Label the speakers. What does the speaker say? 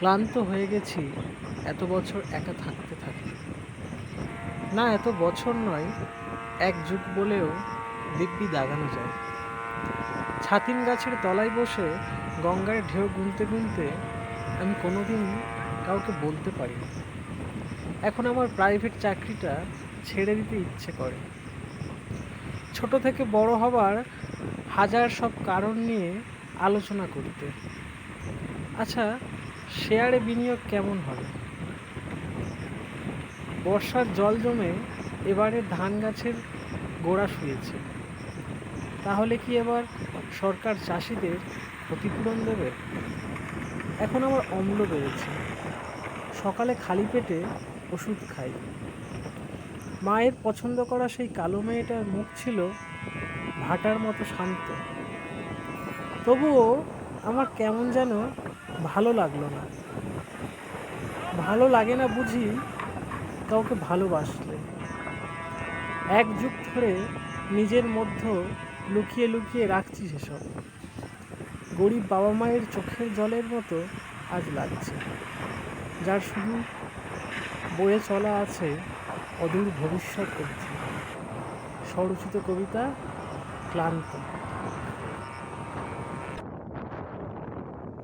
Speaker 1: ক্লান্ত হয়ে গেছি, এত বছর একা থাকতে থাকতে না, এত বছর নয়, এক যুগ বলেও দিব্যি দাগানো যায়। ছাতিম গাছের তলায় বসে গঙ্গার ঢেউ গুনতে গুনতে আমি কোনোদিন কাউকে বলতে পারি এখন আমার প্রাইভেট চাকরিটা ছেড়ে দিতে ইচ্ছে করে। ছোট থেকে বড় হবার হাজার সব কারণ নিয়ে আলোচনা করতে। আচ্ছা শেয়ারে বিনিয়োগ কেমন হবে? বর্ষার জল জমে এবারে ধান গাছের গোড়া শুয়েছে। তাহলে কি এবার সরকার চাষিদের ক্ষতিপূরণ দেবে? এখন আমার অম্ল বেড়েছে। সকালে খালি পেটে ওষুধ খাই। মায়ের পছন্দ করা সেই কালো মেয়েটার মুখ ছিল ভাটার মতো শান্ত। তবুও আমার কেমন যেন ভালো লাগল না। ভালো লাগে না বুঝি কাউকে ভালোবাসলে। এক যুগ ধরে নিজের মধ্য লুকিয়ে লুকিয়ে রাখছি সেসব। গরিব বাবা মায়ের চোখের জলের মতো আজ লাগছে। যার শুধু বয়ে চলা আছে অদূর ভবিষ্যৎ করছে। স্বরচিত কবিতা ক্লান্ত।